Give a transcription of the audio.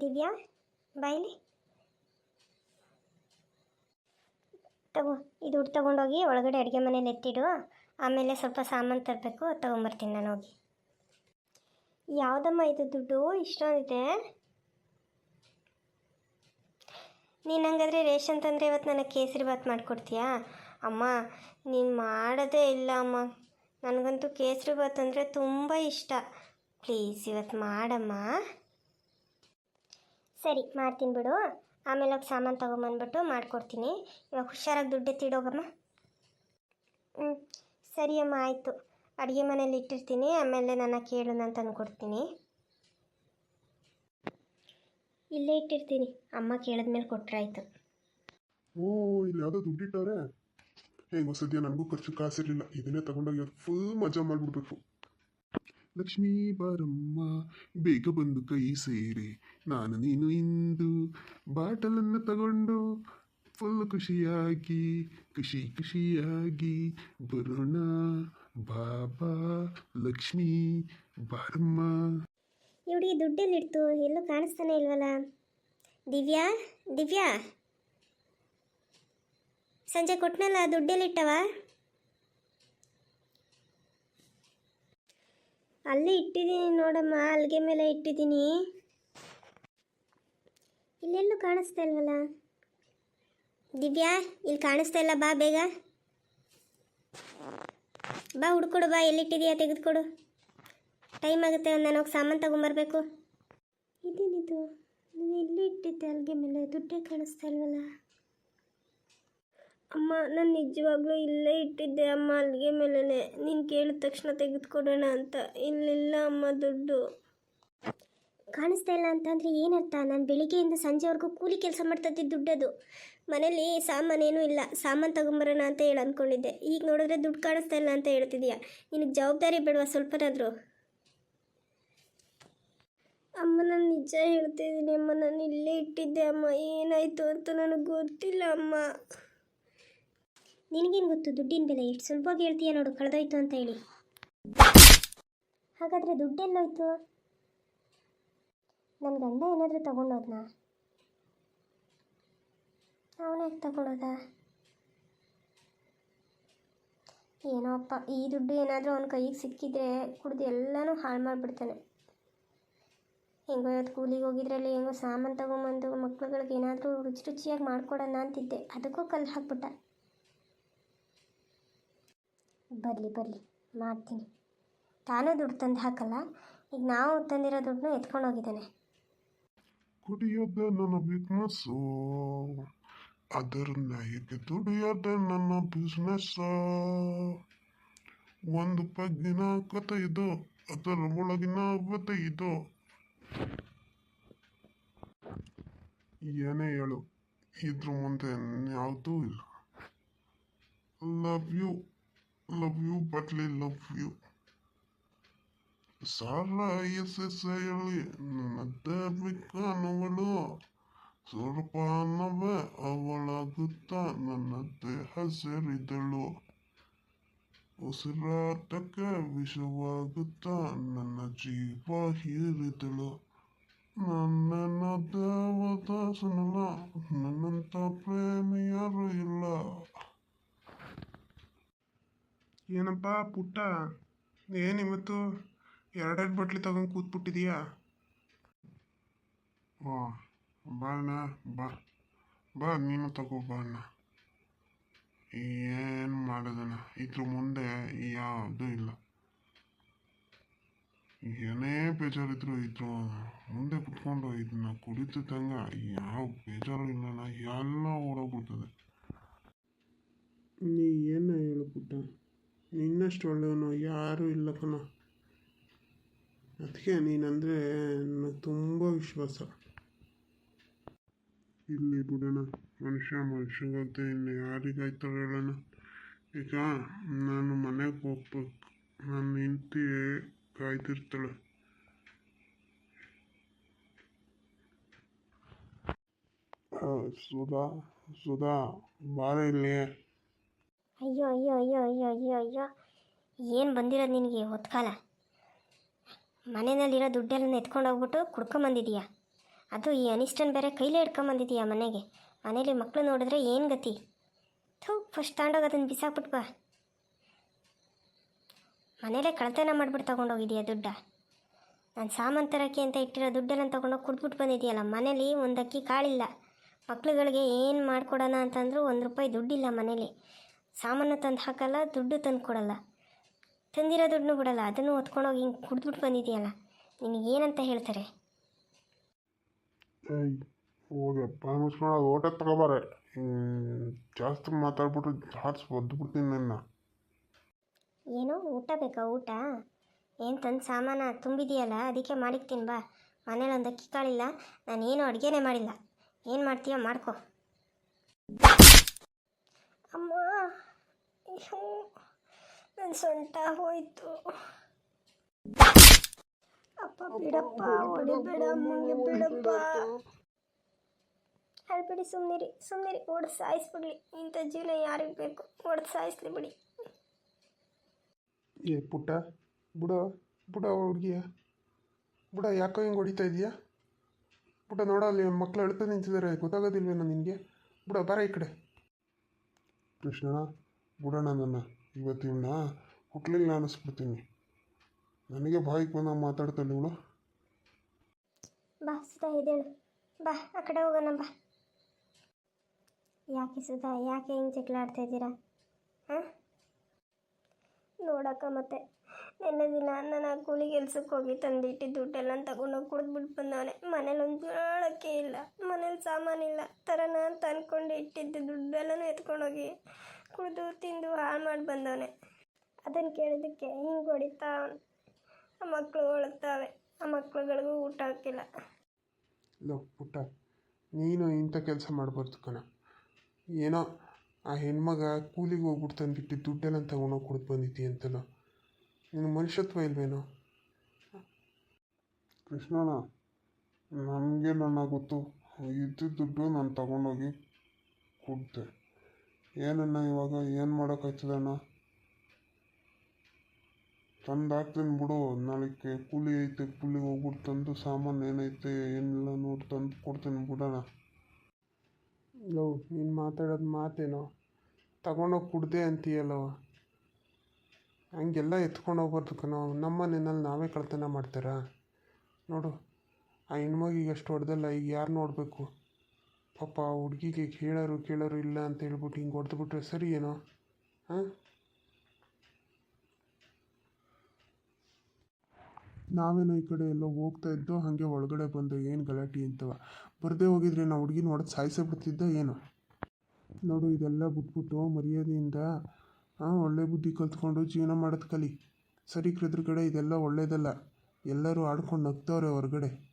ದಿವ್ಯಾ, ಬಾಯಿಲಿ. ತಗೋ, ಈ ದುಡ್ಡು ತೊಗೊಂಡೋಗಿ ಒಳಗಡೆ ಅಡುಗೆ ಮನೇಲಿ ಎತ್ತಿಡು, ಆಮೇಲೆ ಸ್ವಲ್ಪ ಸಾಮಾನು ತರಬೇಕು, ತೊಗೊಂಬರ್ತೀನಿ ನಾನು ಹೋಗಿ. ಯಾವುದಮ್ಮ ಇದು ದುಡ್ಡು? ಇಷ್ಟೊಂದಿದೆ. ನೀನು ಹಂಗಾದ್ರೆ ರೇಷನ್ ತಂದರೆ ಇವತ್ತು ನನಗೆ ಕೇಸರಿ ಬಾತ್ ಮಾಡಿಕೊಡ್ತೀಯಾ? ಅಮ್ಮ, ನೀನು ಮಾಡೋದೇ ಇಲ್ಲ ಅಮ್ಮ. ನನಗಂತೂ ಕೇಸರಿ ಬಾತ್ ಅಂದರೆ ತುಂಬ ಇಷ್ಟ. ಪ್ಲೀಸ್, ಇವತ್ತು ಮಾಡಮ್ಮ. ಸರಿ ಮಾಡ್ತೀನಿ ಬಿಡು. ಆಮೇಲೆ ಹೋಗಿ ಸಾಮಾನು ತೊಗೊಂಬಂದ್ಬಿಟ್ಟು ಮಾಡಿಕೊಡ್ತೀನಿ. ಇವಾಗ ಹುಷಾರಾಗಿ ದುಡ್ಡು ಎತ್ತಿಡೋಗಮ್ಮ ಹ್ಞೂ ಸರಿ ಅಮ್ಮ, ಆಯಿತು. ಅಡುಗೆ ಮನೇಲಿ ಇಟ್ಟಿರ್ತೀನಿ. ಆಮೇಲೆ ನನ್ನ ಕೇಳು ನಾನು ತಂದು ಕೊಡ್ತೀನಿ ಇಲ್ಲೇ ಇಟ್ಟಿರ್ತೀನಿ. ಅಮ್ಮ ಕೇಳಿದ್ಮೇಲೆ ಕೊಟ್ರಾಯ್ತು ಓ, ಇಲ್ಲಿ ಯಾವುದೋ ದುಡ್ಡಿಟ್ಟವ್ರೆ ಹೆಂಗೋ ಸದ್ಯ ನನಗೂ ಖರ್ಚು ಕಾಸಿರಲಿಲ್ಲ. ಇದನ್ನೇ ತಗೊಂಡೋಗಿ ಫುಲ್ ಮಜಾ ಮಾಡಿಬಿಡ್ಬೇಕು. ಲಕ್ಷ್ಮೀ ಬಾರಮ್ಮ ಬೇಗ ಬಂದು ಕೈ ಸೇರಿ. ನಾನು ನೀನು ಇಂದು ಬಾಟಲನ್ನು ತಗೊಂಡು ಫುಲ್ ಖುಷಿಯಾಗಿ, ಖುಷಿ ಖುಷಿಯಾಗಿ ಬರೋಣ. ಬಾಬಾ, ಲಕ್ಷ್ಮೀ ಬಾರಮ್ಮ ಇವಡಿ ದುಡ್ಡೆಲ್ಲಿಡ್ತು ಎಲ್ಲೂ ಕಾಣಿಸ್ತಾನೆ ಇಲ್ವಲ್ಲ? ದಿವ್ಯಾ ದಿವ್ಯಾ. ಸಂಜೆ ಕೊಟ್ಟನಲ್ಲ ದುಡ್ಡೆಲ್ಲಿಟ್ಟವ ಅಲ್ಲೇ ಇಟ್ಟಿದ್ದೀನಿ ನೋಡಮ್ಮ ಅಲ್ಲಿಗೆ ಮೇಲೆ ಇಟ್ಟಿದ್ದೀನಿ. ಇಲ್ಲೆಲ್ಲೂ ಕಾಣಿಸ್ತಾ ಇಲ್ವಲ್ಲ? ದಿವ್ಯಾ, ಇಲ್ಲಿ ಕಾಣಿಸ್ತಾ ಇಲ್ಲ, ಬಾ ಬೇಗ. ಬಾ, ಹುಡ್ಕೊಡು, ಬಾ ಎಲ್ಲಿಟ್ಟಿದೀಯಾ ತೆಗೆದುಕೊಡು. ಟೈಮ್ ಆಗುತ್ತೆ ನಾನು ಹೋಗಿ ಸಾಮಾನು ತಗೊಂಬರ್ಬೇಕು. ಇದೇನಿದು? ನಾನು ಎಲ್ಲಿ ಇಟ್ಟಿದ್ದೆ ಅಲ್ಲಿಗೆ ಮೇಲೆ. ದುಡ್ಡೇ ಕಾಣಿಸ್ತಾ ಇಲ್ವಲ್ಲ? ಅಮ್ಮ ನಾನು ನಿಜವಾಗ್ಲೂ ಇಲ್ಲೇ ಇಟ್ಟಿದ್ದೆ. ಅಮ್ಮ ಅಲ್ಲಿಗೆ ಮೇಲೆ ನೀನು ಕೇಳಿದ ತಕ್ಷಣ ತೆಗೆದುಕೊಡೋಣ ಅಂತ. ಇಲ್ಲಿಲ್ಲ ಅಮ್ಮ ದುಡ್ಡು. ಕಾಣಿಸ್ತಾ ಇಲ್ಲ ಅಂತಂದರೆ ಏನರ್ಥ ನಾನು ಬೆಳಿಗ್ಗೆಯಿಂದ ಸಂಜೆವರೆಗೂ ಕೂಲಿ ಕೆಲಸ ಮಾಡ್ತಾ ಇದ್ದಿದ್ದು ದುಡ್ಡದು. ಮನೇಲಿ ಸಾಮಾನೇನೂ ಇಲ್ಲ. ಸಾಮಾನು ತಗೊಂಬರೋಣ ಅಂತ ಹೇಳಿ ಅಂದ್ಕೊಂಡಿದ್ದೆ ಈಗ ನೋಡಿದ್ರೆ ದುಡ್ಡು ಕಾಣಿಸ್ತಾ ಇಲ್ಲ ಅಂತ ಹೇಳ್ತಿದ್ಯಾ. ನಿನಗೆ ಜವಾಬ್ದಾರಿ ಬೇಡವಾ ಸ್ವಲ್ಪನಾದರೂ? ಅಮ್ಮ ನಾನು ನಿಜ ಹೇಳ್ತಿದ್ದೀನಿ ಅಮ್ಮ ನಾನು ಇಲ್ಲೇ ಇಟ್ಟಿದ್ದೆ. ಅಮ್ಮ ಏನಾಯಿತು ಅಂತ ನನಗೆ ಗೊತ್ತಿಲ್ಲ ಅಮ್ಮ. ನಿನಗೇನು ಗೊತ್ತು? ದುಡ್ಡಿನ ಬೆಲೆ ಎಷ್ಟು? ಸುಲಭವಾಗಿ ಹೇಳ್ತೀಯ ನೋಡು, ಕಳೆದೋಯ್ತು ಅಂತ ಹೇಳಿ. ಹಾಗಾದರೆ ದುಡ್ಡೆಲ್ಲೋಯ್ತು? ನನ್ನ ಗಂಡ ಏನಾದರೂ ತಗೊಂಡೋದ್ನಾ? ಅವನೇ ತಗೊಳೋದ ಏನೋ ಅಪ್ಪ, ಈ ದುಡ್ಡು ಏನಾದರೂ ಅವನ ಕೈಗೆ ಸಿಕ್ಕಿದ್ರೆ ಕುಡಿದು ಎಲ್ಲನೂ ಹಾಳು ಮಾಡಿಬಿಡ್ತಾನೆ. ಹೆಂಗೋ ಇವತ್ತು ಕೂಲಿಗೆ ಹೋಗಿದ್ರಲ್ಲಿ ಹೆಂಗೋ ಸಾಮಾನು ತಗೊಂಬಂದು ಮಕ್ಳುಗಳಿಗೆ ಏನಾದರೂ ರುಚಿ ರುಚಿಯಾಗಿ ಮಾಡ್ಕೊಡೋಣ ಅಂತಿದ್ದೆ. ಅದಕ್ಕೂ ಕಲ್ಲು ಹಾಕ್ಬಿಟ್ಟ. ಬರಲಿ ಬರಲಿ, ಮಾಡ್ತೀನಿ. ತಾನೇ ದುಡ್ಡು ತಂದು ಹಾಕಲ್ಲ, ಈಗ ನಾವು ತಂದಿರೋ ದುಡ್ಡನ್ನು ಎತ್ಕೊಂಡು ಹೋಗಿದ್ದಾನೆ. ಕುಡಿಯೋದ ನನ್ನ ಬಿಸ್ನೆಸ್ಸು ಅದರ ನಾಯಿಗೆ ದುಡಿಯೋದ ನನ್ನ ಬಿಸ್ನೆಸ್ ಒಂದು ಪಗ್ಗಿನ ಕತೆ ಇದು, ಅದರ ಒಳಗಿನ ಕತೆ ಇದು. ಏನೇ ಹೇಳು, ಇದ್ರ ಮುಂದೆ ಯಾವುದೂ ಇಲ್ಲ. ಲವ್ ಯು ಲವ್ ಯು ಬಟ್ಲಿ ಲವ್ ಯು ಸಾರ ಎಸ್ ಎಸ್ ಹೇಳಿ ನನ್ನದ್ದೇ ಬಿಕ್ಕನವಳು ಸ್ವಲ್ಪ ಅನ್ನವೇ ಅವಳಾಗುತ್ತಾ ನನ್ನದ್ದೇ ಹಸಿರಿದಳು ಉಸಿರಾಟಕ್ಕೆ ವಿಷವಾಗುತ್ತಾ ನನ್ನ ಜೀವ ಹೀರಿದಳು ನನ್ನ ದೇವದಾಸನಲ್ಲ ನನ್ನಂತ ಪ್ರೇಮಿ ಯಾರು ಇಲ್ಲ ಏನಪ್ಪ ಪುಟ್ಟ? ಏನಿವತ್ತು ಎರಡೆರಡು ಬಟ್ಲಿ ತಗೊಂಡು ಕೂತ್ಬಿಟ್ಟಿದೀಯಾ? ಓ ಅಣ್ಣ ಬಾ. ಬಾ ನೀನು ತಗೋ ಬಾಣ ಏನು ಮಾಡೋದಣ್ಣ? ಇದ್ರ ಮುಂದೆ ಯಾವುದೂ ಇಲ್ಲ. ಏನೇ ಬೇಜಾರಿದ್ರು ಇದ್ರ ಮುಂದೆ ಕುತ್ಕೊಂಡು ಇದನ್ನ ಕುಡಿತಿದ್ದಂಗೆ ಯಾವ ಬೇಜಾರು ಇಲ್ಲಣ್ಣ ಎಲ್ಲ ಓಡೋಗ್ಬಿಡ್ತದೆ. ನೀ ಏನ ಏನು ಹೇಳ್ಬಿಟ್ಟ ನಿನ್ನಷ್ಟು ಒಳ್ಳೆಯವನು ಯಾರೂ ಇಲ್ಲ ಕಣ. ಅದಕ್ಕೆ ನೀನಂದರೆ ನನಗೆ ತುಂಬ ವಿಶ್ವಾಸ. ಇಲ್ಲಿ ಬಿಡೋಣ. ಮನುಷ್ಯ ಮನುಷ್ಯಗಂತೆ ಇನ್ನು ಯಾರಿಗಾಯ್ತಾರೆ ಹೇಳೋಣ. ಈಗ ನಾನು ಮನೆಗೆ ಹೋಗ್ಬೇಕು. ನನ್ನ ಹೆಂಡತಿ ಕಾಯ್ತಿರ್ತಾಳೆ ಸುಧಾ ಸುಧಾ, ಬಾರ ಇಲ್ಲಿ. ಅಯ್ಯೋ ಅಯ್ಯೋ ಅಯ್ಯೋ ಅಯ್ಯೋ ಅಯ್ಯೋ ಅಯ್ಯೋ. ಏನು ಬಂದಿರೋದು ನಿನಗೆ ಹೊತ್ಕಾಲ? ಮನೆಯಲ್ಲಿರೋ ದುಡ್ಡೆಲ್ಲ ಎತ್ಕೊಂಡು ಹೋಗ್ಬಿಟ್ಟು ಕುಡ್ಕೊಂಬಂದಿದೀಯ ಅದು ಈ ಅನಿಷ್ಟನ್ ಬೇರೆ ಕೈಲೇ ಹಿಡ್ಕೊಂಬಂದಿದೀಯ ಮನೆಗೆ? ಮನೇಲಿ ಮಕ್ಕಳು ನೋಡಿದ್ರೆ ಏನು ಗತಿ? ಥೂ, ಫಸ್ಟ್ ತಗೊಂಡೋಗಿ ಅದನ್ನು ಬಿಸಾಕ್ಬಿಟ್ಟು ಬಾ. ಮನೇಲೇ ಕಳ್ತನ ಮಾಡ್ಬಿಟ್ಟು ತೊಗೊಂಡೋಗಿದೀಯಾ ದುಡ್ಡ? ನಾನು ಸಾಮಾನು ತರೋಕ್ಕೆ ಅಂತ ಇಟ್ಟಿರೋ ದುಡ್ಡೆಲ್ಲ ತೊಗೊಂಡೋಗಿ ಕುಡ್ಬಿಟ್ಟು ಬಂದಿದೆಯಲ್ಲ, ಮನೇಲಿ ಒಂದಕ್ಕಿ ಕಾಳಿಲ್ಲ. ಮಕ್ಳುಗಳಿಗೆ ಏನು ಮಾಡಿಕೊಡೋಣ ಅಂತಂದರೂ ಒಂದು ರೂಪಾಯಿ ದುಡ್ಡಿಲ್ಲ ಮನೇಲಿ. ಸಾಮಾನು ತಂದು ಹಾಕಲ್ಲ ದುಡ್ಡು ತಂದು ಕೊಡಲ್ಲ. ತಂದಿರೋ ದುಡ್ಡನ್ನೂ ಬಿಡಲ್ಲ ಅದನ್ನು ಹೊತ್ಕೊಂಡೋಗಿ ಹಿಂಗೆ ಕುಡಿದ್ಬಿಟ್ಟು ಬಂದಿದೆಯಲ್ಲ ನಿನಗೇನಂತ ಹೇಳ್ತಾರೆ? ಏಯ್ ಹೋಗಪ್ಪ ಮುಚ್ಕೊಂಡು ಓಟ ತಗೋಬಾರೆ ಜಾಸ್ತಿ ಮಾತಾಡ್ಬಿಟ್ಟು ಜಾಸ್ತಿ ಒದ್ಬಿಡ್ತೀನಿ ನನ್ನ. ಏನೋ ಊಟ ಬೇಕಾ ಊಟ? ಏನು ತಂದು ಸಾಮಾನ ತುಂಬಿದೆಯಲ್ಲ ಅದಕ್ಕೆ ಮಾಡಿಕ್ತೀನಿ ಬಾ. ಮನೇಲಿ ಒಂದು ಅಕ್ಕಿ ಕಾಳಿಲ್ಲ ನಾನೇನು ಏನು ಅಡುಗೆನೇ ಮಾಡಿಲ್ಲ. ಏನು ಮಾಡ್ತೀಯೋ ಮಾಡ್ಕೊ ಅಮ್ಮ ನನ್ನ ಸೊಂಟ ಹೋಯ್ತು. ಅಪ್ಪ ಬಿಡಪ್ಪ ಹೊಡಿಬೇಡ ಅಮ್ಮಂಗೆ ಬಿಡಪ್ಪ. ಹೇಳ್ಬಿಡಿ ಸುಮ್ಮನಿರಿ ಸುಮ್ಮನಿರಿ ಓಡ್ ಸಾಯಿಸ್ಬಿಡ್ಲಿ. ಇಂಥ ಜೀವನ ಯಾರಿಗೆ ಬೇಕು? ಓಡ್ ಸಾಯಿಸ್ಲಿ ಬಿಡಿ. ಏ ಪುಟ್ಟ ಬುಡ ಬುಡ ಹುಡುಗಿಯ. ಬುಡ ಯಾಕೋ ಹಿಂಗೆ ಹೊಡಿತಾ ಇದೀಯಾ? ಬುಡ ನೋಡ ಅಲ್ಲಿ ಮಕ್ಕಳು ಅಳ್ತಾ ನಿಂತಿದ್ದಾರೆ ಗೊತ್ತಾಗೋದಿಲ್ವೇನೋ ನಿನಗೆ? ಬುಡ ಬರ ಈ ಕಡೆ. ಕೃಷ್ಣಣ್ಣ ನನ್ನ ಇವತ್ತು ಇವಳನ್ನ ಹುಟ್ಲಿಲ್ಲ ಅನ್ನಿಸ್ಬಿಡ್ತೀನಿ ನನಗೆ ಬಾಯಿಗೆ ಬಂದ ಮಾತಾಡ್ತಾಳೆ ಇವಳು. ಬಾ ಸುಧಾ ಎದ್ದೇಳು ಬಾ, ಆ ಕಡೆ ಹೋಗೋಣ, ಬಾ. ಯಾಕೆ ಸುಧಾ, ಯಾಕೆ ಹಿಂಗೆ ಜಗಳ ಇದ್ದೀರಾ? ಹಾಂ ನೋಡಕ್ಕ ಮತ್ತೆ. ನಿನ್ನೆ ದಿನ ನಾನು ಕೂಲಿ ಕೆಲ್ಸಕ್ಕೆ ಹೋಗಿ ತಂದಿಟ್ಟು ದುಡ್ಡೆಲ್ಲ ತಗೊಂಡೋಗಿ ಕುಡಿದ್ಬಿಟ್ಟು ಬಂದವನೆ. ಮನೇಲಿ ಒಂದು ಜೋಳಕ್ಕೆ ಇಲ್ಲ. ಮನೇಲಿ ಸಾಮಾನಿಲ್ಲ. ಥರ ನಾನು ಅಂದ್ಕೊಂಡು ಇಟ್ಟಿದ್ದು ದುಡ್ಡೆಲ್ಲನೂ ಎತ್ಕೊಂಡೋಗಿ ಕುಡಿದು ತಿಂದು ಹಾಳು ಮಾಡಿ ಬಂದವನೆ. ಅದನ್ನು ಕೇಳಿದ್ದಕ್ಕೆ ಹಿಂಗೆ ಹೊಡಿತಾ ಆ ಮಕ್ಕಳು ಹೊಳಗ್ತಾವೆ ಆ ಮಕ್ಳುಗಳಿಗೂ ಊಟ ಹಾಕಿಲ್ಲ. ಲೋ ಪುಟ್ಟ ನೀನು ಇಂಥ ಕೆಲಸ ಮಾಡಬಾರ್ದು ಕಣ. ಏನೋ ಆ ಹೆಣ್ಮಗ ಕೂಲಿಗೆ ಹೋಗ್ಬಿಟ್ಟು ತಂದಿಟ್ಟು ದುಡ್ಡೆಲ್ಲ ತಗೊಂಡೋಗಿ ಕುಡಿದು ಬಂದಿದ್ದಿ ಅಂತಲ್ಲ ನಿನ್ನ ಮನುಷ್ಯತ್ವ ಇಲ್ವೇನೋ? ಕೃಷ್ಣಣ್ಣ ನನಗೆ ನನ್ನ ಗೊತ್ತು. ಇದ್ದ ದುಡ್ಡು ನಾನು ತಗೊಂಡೋಗಿ ಕೊಡ್ತೆ ಏನಣ್ಣ ಇವಾಗ? ಏನು ಮಾಡೋಕ್ಕಾಯ್ತದಣ್ಣ ತಂದು ಹಾಕ್ತೀನಿ ಬಿಡು. ನಾಳೆಗೆ ಕೂಲಿ ಐತೆ, ಕೂಲಿ ಹೋಗ್ಬಿಟ್ಟು ತಂದು ಸಾಮಾನು ಏನೈತೆ, ಏನಿಲ್ಲ ನೋಡಿ, ತಂದು ಕೊಡ್ತೀನಿ ಬಿಡೋಣ. ಲೋ, ನೀನು ಮಾತಾಡೋದು ಮಾತೇನೋ? ತಗೊಂಡೋಗಿ ಕುಡ್ದೆ ಅಂತೀಯಲ್ಲವ? ಹಂಗೆಲ್ಲ ಎತ್ಕೊಂಡು ಹೋಗ್ಬಾರ್ದು ಕಣೋ. ನಮ್ಮ ಮನೆಯಲ್ಲಿ ನಾವೇ ಕಳ್ತನ ಮಾಡ್ತೀರಾ? ನೋಡು, ಆ ಹೆಣ್ಮಗಿಗೆ ಅಷ್ಟು ಹೊಡೆದಲ್ಲ, ಈಗ ಯಾರು ನೋಡಬೇಕು? ಪಾಪ ಆ ಹುಡುಗಿಗೆ ಕೇಳೋರು ಕೇಳೋರು ಇಲ್ಲ ಅಂತ ಹೇಳ್ಬಿಟ್ಟು ಹಿಂಗೆ ಹೊಡೆದ್ಬಿಟ್ರೆ ಸರಿ ಏನೋ? ಹಾಂ? ನಾವೇನೋ ಈ ಕಡೆ ಎಲ್ಲೋ ಹೋಗ್ತಾ ಇದ್ದೋ, ಹಾಗೆ ಒಳಗಡೆ ಬಂದು ಏನು ಗಲಾಟೆ ಅಂತವ? ಬರದೇ ಹೋಗಿದ್ರೆ ನಾವು ಹುಡುಗಿನ ಹೊಡೆದು ಸಾಯಿಸೇ ಬಿಡ್ತಿದ್ದ ಏನು? ನೋಡು, ಇದೆಲ್ಲ ಬಿಟ್ಬಿಟ್ಟು ಮರ್ಯಾದೆಯಿಂದ, ಹಾಂ, ಒಳ್ಳೆ ಬುದ್ಧಿ ಕಲ್ತ್ಕೊಂಡು ಜೀವನ ಮಾಡೋದು ಕಲಿ. ಸರಿ ಕಡೆ, ಇದೆಲ್ಲ ಒಳ್ಳೇದಲ್ಲ. ಎಲ್ಲರೂ ಆಡ್ಕೊಂಡು ನಗ್ತವ್ರೆ ಹೊರಗಡೆ.